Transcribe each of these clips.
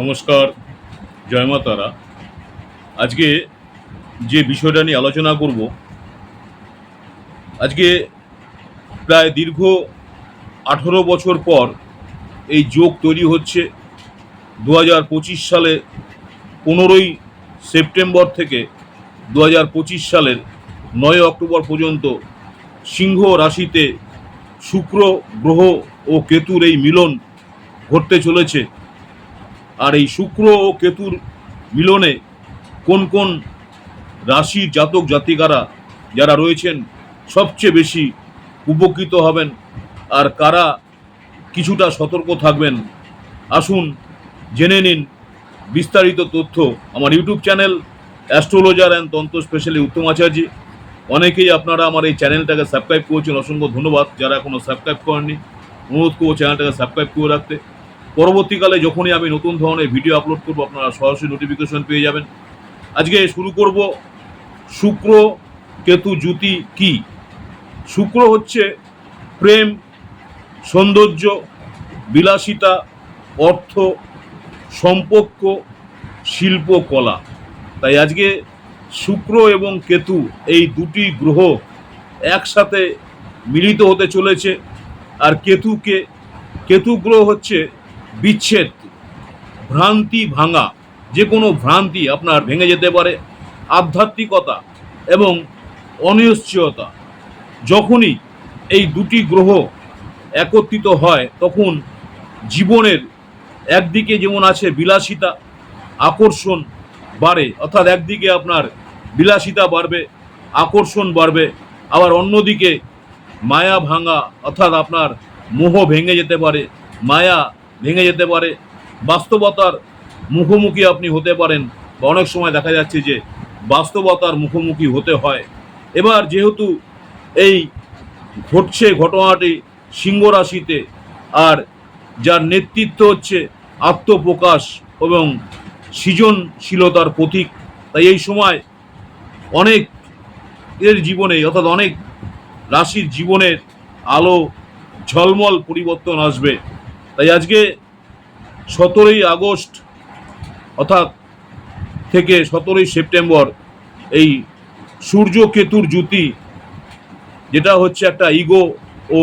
নমস্কার, জয় মা তারা। আজকে যে বিষয়টা নিয়ে আলোচনা করব, আজকে প্রায় দীর্ঘ আঠেরো বছর পর এই যোগ তৈরি হচ্ছে। দু হাজার পঁচিশ সালে পনেরোই সেপ্টেম্বর থেকে দু হাজার পঁচিশ সালের নয় অক্টোবর পর্যন্ত সিংহ রাশিতে শুক্র, গ্রহ ও কেতুর এই মিলন ঘটতে চলেছে। আর এই শুক্র ও কেতুর মিলনে কোন কোন রাশির জাতক জাতিকারা যারা রয়েছেন সবচেয়ে বেশি উপকৃত হবেন আর কারা কিছুটা সতর্ক থাকবেন? আসুন জেনে নিন বিস্তারিত তথ্য আমার YouTube channel astrologer and tantra specially Uttam Acharya. অনেকেই আপনারা আমার এই চ্যানেলটাকে সাবস্ক্রাইব করেছেন, অসংখ্য ধন্যবাদ। যারা এখনও সাবস্ক্রাইব করেননি, অনুরোধ করব চ্যানেলটাকে সাবস্ক্রাইব করে রাখতে। পরবর্তীকালে যখনই আমি নতুন ধরনের ভিডিও আপলোড করব, আপনারা সরাসরি নোটিফিকেশন পেয়ে যাবেন। আজকে শুরু করব শুক্র, কেতু, জ্যোতি, কি? শুক্র হচ্ছে প্রেম, সৌন্দর্য, বিলাসিতা, অর্থ, সম্পর্ক, শিল্প, কলা। তাই আজকে শুক্র এবং কেতু এই দুটি গ্রহ একসাথে মিলিত হতে চলেছে। আর কেতুকে, কেতু গ্রহ হচ্ছে বিচ্ছেদ, ভ্রান্তি ভাঙা, যে কোনো ভ্রান্তি আপনার ভেঙে যেতে পারে। আধ্যাত্মিকতা এবং অনিশ্চয়তা, যখনই এই দুটি গ্রহ একত্রিত হয়, তখন জীবনের একদিকে যেমন আছে বিলাসিতা, আকর্ষণ বাড়ে, অর্থাৎ একদিকে আপনার বিলাসিতা বাড়বে, আকর্ষণ বাড়বে, আবার অন্যদিকে মায়া ভাঙা, অর্থাৎ আপনার মোহ ভেঙে যেতে পারে, মায়া ভেঙে যেতে পারে। বাস্তবতার মুখোমুখি আপনি হতে পারেন বা অনেক সময় দেখা যাচ্ছে যে বাস্তবতার মুখোমুখি হতে হয়। এবার যেহেতু এই ঘটছে ঘটনাটি সিংহ রাশিতে আর যার নেতৃত্ব হচ্ছে আত্মপ্রকাশ এবং সৃজনশীলতার প্রতীক, তাই এই সময় অনেক এর জীবনে অর্থাৎ অনেক রাশির জীবনের আলো ঝলমল পরিবর্তন আসবে। তাই আজকে সতেরোই আগস্ট, অর্থাৎ থেকে সতেরোই সেপ্টেম্বর এই সূর্য কেতুর জ্যোতি, যেটা হচ্ছে একটা ইগো ও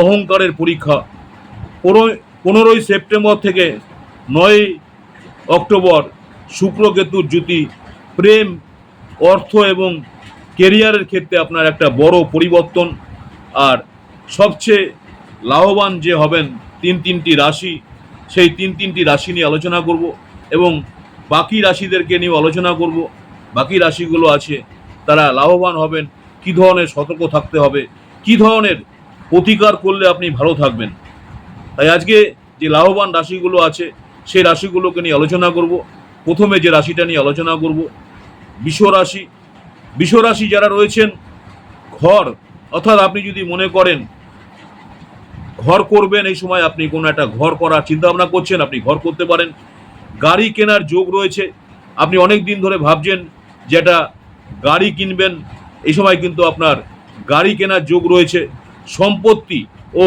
অহংকারের পরীক্ষা। পনেরোই সেপ্টেম্বর থেকে নয় অক্টোবর শুক্র কেতুর জ্যোতি, প্রেম, অর্থ এবং কেরিয়ারের ক্ষেত্রে আপনার একটা বড় পরিবর্তন। আর সবচেয়ে লাভবান যে হবেন তিন তিনটি রাশি, সেই তিন তিনটি রাশি নিয়ে আলোচনা করব এবং বাকি রাশিদেরকে নিয়েও আলোচনা করব। বাকি রাশিগুলো আছে, তারা লাভবান হবেন, কি ধরনের সতর্ক থাকতে হবে, কি ধরনের প্রতিকার করলে আপনি ভালো থাকবেন। তাই আজকে যে লাভবান রাশিগুলো আছে, সেই রাশিগুলোকে নিয়ে আলোচনা করব। প্রথমে যে রাশিটা নিয়ে আলোচনা করব, বিষ রাশি। বিষ রাশি যারা রয়েছেন, ঘর, অর্থাৎ আপনি যদি মনে করেন ঘর করবেন, এই সময় আপনি কোনো একটা ঘর করার চিন্তা ভাবনা করছেন, আপনি ঘর করতে পারেন। গাড়ি কেনার যোগ রয়েছে। আপনি অনেক দিন ধরে ভাবছেন যে একটা গাড়ি কিনবেন, এই সময় কিন্তু আপনার গাড়ি কেনার যোগ রয়েছে। সম্পত্তি ও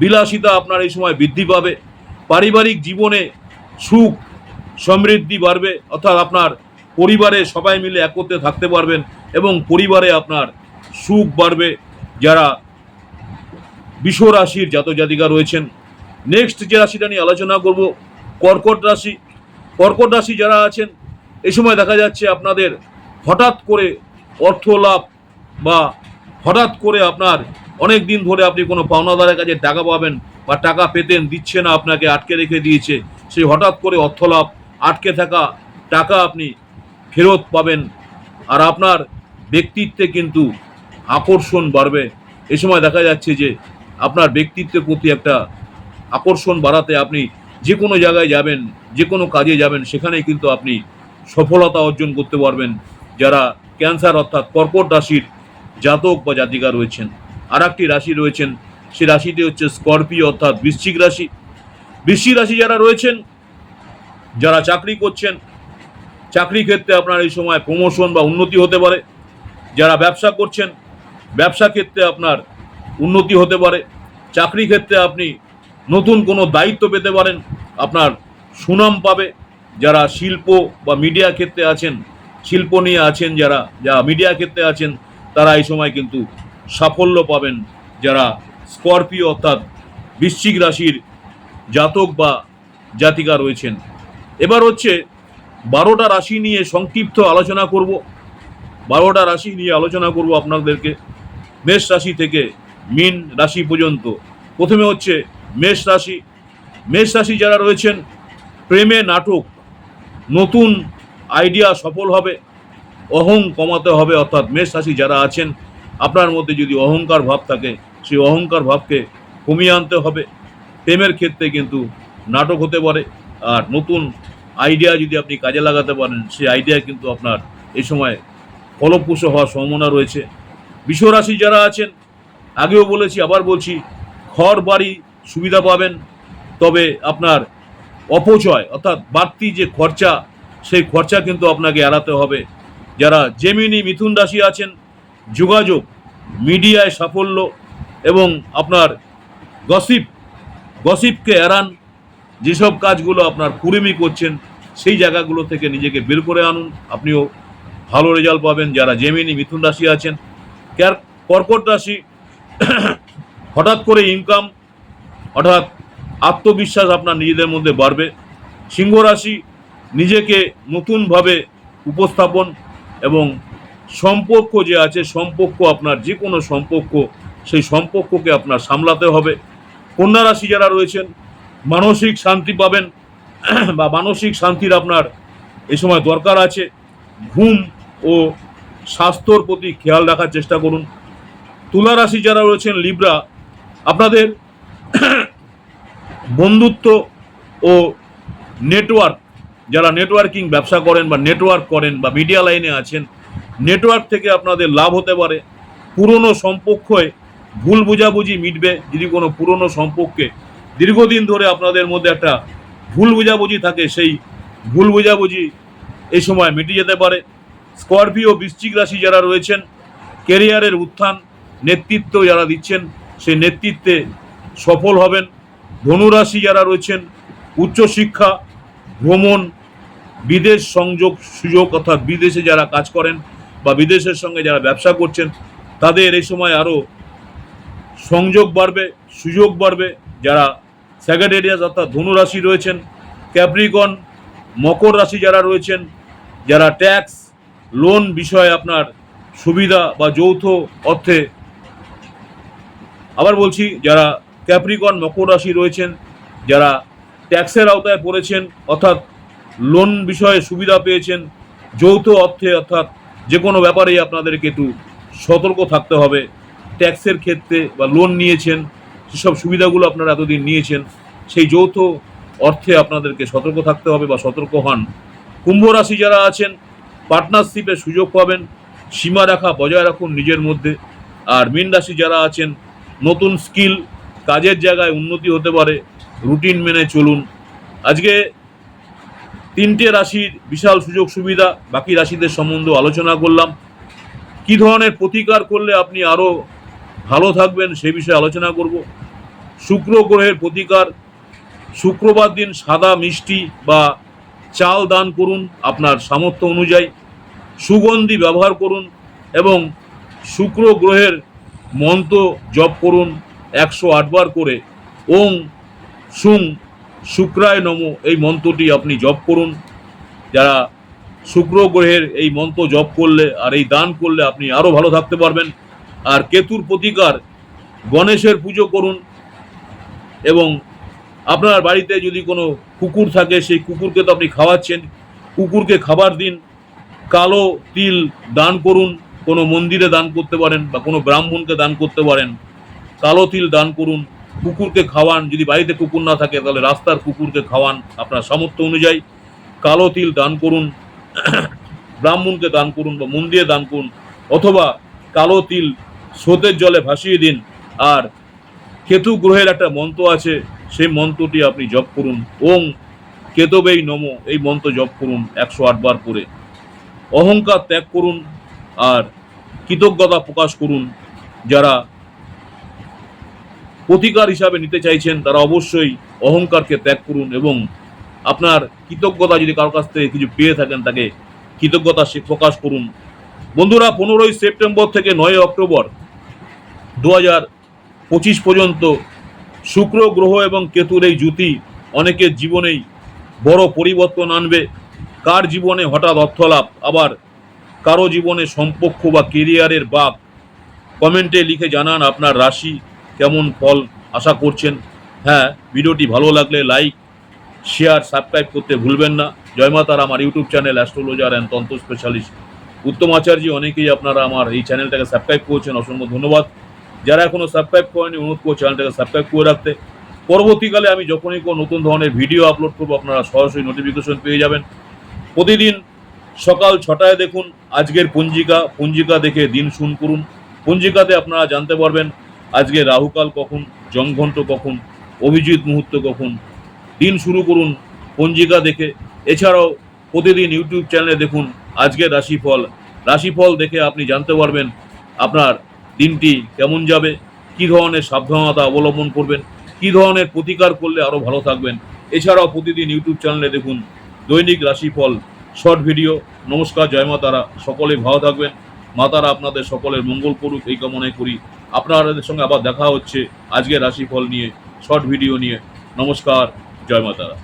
বিলাসিতা আপনার এই সময় বৃদ্ধি পাবে। পারিবারিক জীবনে সুখ, সমৃদ্ধি বাড়বে, অর্থাৎ আপনার পরিবারে সবাই মিলে একত্রে থাকতে পারবেন এবং পরিবারে আপনার সুখ বাড়বে। যারা বিষ রাশির জাতক জাতিকা রয়েছেন। নেক্সট যে রাশিটা নিয়ে আলোচনা করব, কর্কট রাশি। কর্কট রাশি যারা আছেন এই সময় দেখা যাচ্ছে আপনাদের হঠাৎ করে অর্থ লাভ বা হঠাৎ করে আপনার অনেক দিন ধরে আপনি কোনো পাওনাদারের কাছে টাকা পাবেন বা টাকা পেতেন, দিচ্ছে না, আপনাকে আটকে রেখে দিয়েছে, সেই হঠাৎ করে অর্থ লাভ আটকে থাকা টাকা আপনি ফেরত পাবেন। আর আপনার ব্যক্তিত্বে কিন্তু আকর্ষণ বাড়বে। এ সময় দেখা যাচ্ছে যে আপনার ব্যক্তিত্বের প্রতি একটা আকর্ষণ বাড়াতে আপনি যে কোনো জায়গায় যাবেন, যে কোনো কাজে যাবেন, সেখানেই কিন্তু আপনি সফলতা অর্জন করতে পারবেন। যারা ক্যান্সার অর্থাৎ কর্কট রাশির জাতক বা জাতিকা রয়েছেন আর একটি রাশি রয়েছেন সেই রাশিটি হচ্ছে স্করপিও অর্থাৎ বৃশ্চিক রাশি। বৃশ্চিক রাশি যারা রয়েছেন, যারা চাকরি করছেন, চাকরি ক্ষেত্রে আপনার এই সময় প্রমোশন বা উন্নতি হতে পারে। যারা ব্যবসা করছেন, ব্যবসা ক্ষেত্রে আপনার উন্নতি হতে পারে, চাকরি ক্ষেত্রে আপনি নতুন কোনো দায়িত্ব পেতে পারেন, আপনার সুনাম পাবে, যারা শিল্প বা মিডিয়া ক্ষেত্রে আছেন, শিল্প নিয়ে আছেন যারা যারা মিডিয়া ক্ষেত্রে আছেন, তারা এই সময় কিন্তু সাফল্য পাবেন, যারা স্করপিও অর্থাৎ বৃশ্চিক রাশির জাতক বা জাতিকা রয়েছেন। এবার হচ্ছে বারোটা রাশি নিয়ে সংক্ষিপ্ত আলোচনা করব। বারোটা রাশি নিয়ে আলোচনা করব আপনাদেরকে। মেষ রাশি থেকে মিন রাশি পর্যন্ত। প্রথমে হচ্ছে মেষ রাশি। মেষ রাশি যারা রয়েছেন, প্রেমে নাটক, নতুন আইডিয়া সফল হবে, অহং কমাতে হবে, অর্থাৎ মেষ রাশি যারা আছেন, আপনার মধ্যে যদি অহংকার ভাব থাকে, সেই অহংকার ভাবকে কমিয়ে আনতে হবে। প্রেমের ক্ষেত্রে কিন্তু নাটক হতে পারে, আর নতুন আইডিয়া যদি আপনি কাজে লাগাতে পারেন, সেই আইডিয়া কিন্তু আপনার এই সময় ফলপ্রসূ হওয়ার সম্ভাবনা রয়েছে। বিশ্বরাশি যারা আছেন আগেও বলেছি, আবার বলছি, ঘর বাড়ি সুবিধা পাবেন, তবে আপনার অপচয়, অর্থাৎ বাড়তি যে খরচা, সেই খরচা কিন্তু আপনাকে এড়াতে হবে। যারা জেমিনি মিথুন রাশি আছেন, যোগাযোগ, মিডিয়ায় সাফল্য এবং আপনার গসিপ, গসিপকে এড়ান, যেসব কাজগুলো আপনার কুড়েমি করছেন, সেই জায়গাগুলো থেকে নিজেকে বের করে আনুন। আপনিও ভালো রেজাল্ট পাবেন যারা জেমিনি মিথুন রাশি আছেন। ক্যার- কর্কট রাশি হঠাৎ করে ইনকাম অর্থাৎ আত্মবিশ্বাস আপনার নিজেদের মধ্যে বাড়বে। সিংহ রাশি নিজেকে নতুনভাবে উপস্থাপন এবং সম্পর্ক যে আছে, সম্পর্ক আপনার যে কোনো সম্পর্ক, সেই সম্পর্ককে আপনার সামলাতে হবে। কন্যা রাশি যারা রয়েছেন, মানসিক শান্তি পাবেন বা মানসিক শান্তির আপনার এই সময় দরকার আছে। ঘুম ও স্বাস্থ্যর প্রতি খেয়াল রাখার চেষ্টা করুন। তুলা রাশি যারা রয়েছেন লিব্রা আপনাদের বন্ধুত্ব ও নেটওয়ার্ক যারা নেটওয়ার্কিং ব্যবসা করেন বা নেটওয়ার্ক করেন বা মিডিয়া লাইনে আছেন নেটওয়ার্ক থেকে আপনাদের লাভ হতে পারে। পুরনো সম্পর্কে ভুল বোঝাবুঝি মিটবে। যদি কোনো পুরনো সম্পর্কে দীর্ঘদিন ধরে আপনাদের মধ্যে একটা ভুল বোঝাবুঝি থাকে, সেই ভুল বোঝাবুঝি এই সময় মিটে যেতে পারে। স্করপিও বৃশ্চিক রাশি যারা রয়েছেন কেরিয়ারের উত্থান নেতৃত্ব যারা দিচ্ছেন, সেই নেতৃত্বে সফল হবেন। ধনুরাশি যারা রয়েছেন, উচ্চশিক্ষা, ভ্রমণ, বিদেশ সংযোগ সুযোগ অর্থাৎ বিদেশে যারা কাজ করেন বা বিদেশের সঙ্গে যারা ব্যবসা করছেন, তাদের এই সময় আরও সংযোগ বাড়বে, সুযোগ বাড়বে। যারা স্যাগাডেরিয়াস অর্থাৎ ধনুরাশি রয়েছেন, ক্যাপ্রিকন, মকর রাশি যারা রয়েছেন, যারা ট্যাক্স, লোন বিষয়ে আপনার সুবিধা বা যৌথ অর্থে আবার বলছি, যারা ক্যাপ্রিকন মকর রাশি রয়েছেন, যারা ট্যাক্সের আওতায় পড়েছেন, অর্থাৎ লোন বিষয়ে সুবিধা পেয়েছেন, যৌথ অর্থে অর্থাৎ যে কোনো ব্যাপারেই আপনাদেরকে একটু সতর্ক থাকতে হবে। ট্যাক্সের ক্ষেত্রে বা লোন নিয়েছেন, সেসব সুবিধাগুলো আপনারা এতদিন নিয়েছেন, সেই যৌথ অর্থে আপনাদেরকে সতর্ক থাকতে হবে বা সতর্ক হন। কুম্ভ রাশি যারা আছেন পার্টনারশিপের সুযোগ পাবেন সীমা রাখা বজায় রাখুন নিজের মধ্যে। আর মীন রাশি যারা আছেন নতুন স্কিল, কাজের জায়গায় উন্নতি হতে পারে, রুটিন মেনে চলুন। আজকে তিনটে রাশির বিশাল সুযোগ সুবিধা, বাকি রাশিদের সম্বন্ধে আলোচনা করলাম। কি ধরনের প্রতিকার করলে আপনি আরও ভালো থাকবেন সে বিষয়ে আলোচনা করব। শুক্র গ্রহের প্রতিকার, শুক্রবার দিন সাদা মিষ্টি বা চাল দান করুন আপনার সামর্থ্য অনুযায়ী। সুগন্ধি ব্যবহার করুন এবং শুক্র গ্রহের মন্ত্র জপ করুন একশো আটবার করে। ওং সুং শুক্রায় নম এই মন্ত্রটি আপনি জপ করুন। যারা শুক্র গ্রহের এই মন্ত্র জপ করলে আর এই দান করলে আপনি আরও ভালো থাকতে পারবেন। আর কেতুর প্রতিকার গণেশের পুজো করুন। এবং আপনার বাড়িতে যদি কোনো কুকুর থাকে, সেই কুকুরকে তো আপনি খাওয়াচ্ছেন। কুকুরকে খাবার দিন, কালো তিল দান করুন। কোনো মন্দিরে দান করতে পারেন বা কোনো ব্রাহ্মণকে দান করতে পারেন, কালো তিল দান করুন, কুকুরকে খাওয়ান, যদি বাড়িতে কুকুর না থাকে তাহলে রাস্তার কুকুরকে খাওয়ান আপনার সামর্থ্য অনুযায়ী। কালো তিল দান করুন, ব্রাহ্মণকে দান করুন বা মন্দিরে দান করুন, অথবা কালো তিল স্রোতের জলে ভাসিয়ে দিন। আর কেতু গ্রহের একটা মন্ত্র আছে, সেই মন্ত্রটি আপনি জপ করুন। ওং কেতবেই নম, এই মন্ত্র জপ করুন একশো আটবার করে। অহংকার ত্যাগ করুন আর কৃতজ্ঞতা প্রকাশ করুন যারা প্রতিকার হিসাবে নিতে চাইছেন, তারা অবশ্যই অহংকারকে ত্যাগ করুন এবং আপনার কৃতজ্ঞতা যদি কারোর কাছ থেকে কিছু পেয়ে থাকেন, তাকে কৃতজ্ঞতা প্রকাশ করুন। বন্ধুরা, পনেরোই সেপ্টেম্বর থেকে নয় অক্টোবর দু হাজার পঁচিশ পর্যন্ত শুক্র, গ্রহ এবং কেতুর এই জুতি অনেকের জীবনেই বড় পরিবর্তন আনবে। কার জীবনে হঠাৎ অর্থলাভ? আবার কারও জীবনে সম্পর্ক বা কেরিয়ারের বাক কমেন্টে লিখে জানান আপনার রাশি কেমন ফল আশা করছেন। হ্যাঁ ভিডিওটি ভালো লাগলে লাইক শেয়ার সাবস্ক্রাইব করতে ভুলবেন না। জয়মাতার আমার YouTube channel astrologer and tantra specialist Uttam Acharya, অনেকেই আপনারা আমার এই চ্যানেলটাকে সাবস্ক্রাইব করেছেন, অসংখ্য ধন্যবাদ। যারা এখনও সাবস্ক্রাইব করেনি অনুরোধ করব চ্যানেলটাকে সাবস্ক্রাইব করে রাখতে। পরবর্তীকালে আমি যখনই কোনো নতুন ধরনের ভিডিও আপলোড করব, আপনারা সরাসরি নোটিফিকেশন পেয়ে যাবেন। প্রতিদিন সকাল ছটায় দেখুন, আজকের পঞ্জিকা। পঞ্জিকা দেখে দিন শুন করুন। পঞ্জিকাতে আপনারা জানতে পারবেন, আজকে রাহুকাল কখন জমঘণ্ট কখন, অভিজিৎ মুহূর্ত কখন। দিন শুরু করুন পঞ্জিকা দেখে। এছাড়াও প্রতিদিন ইউটিউব চ্যানেলে দেখুন আজকের রাশিফল। রাশিফল দেখে আপনি জানতে পারবেন আপনার দিনটি কেমন যাবে, কী ধরনের সাবধানতা অবলম্বন করবেন, কী ধরনের প্রতিকার করলে আরও ভালো থাকবেন। এছাড়াও প্রতিদিন ইউটিউব চ্যানেলে দেখুন দৈনিক রাশিফল। শর্ট ভিডিও, নমস্কার, জয় মা তারা সকলে ভালো থাকবেন। মা তারা আপনাদের সকলের মঙ্গল করুক, এই কামনায় করি। আপনাদের সঙ্গে আবার দেখা হচ্ছে আজকের রাশিফল নিয়ে, শর্ট ভিডিও নিয়ে। নমস্কার, জয় মা তারা।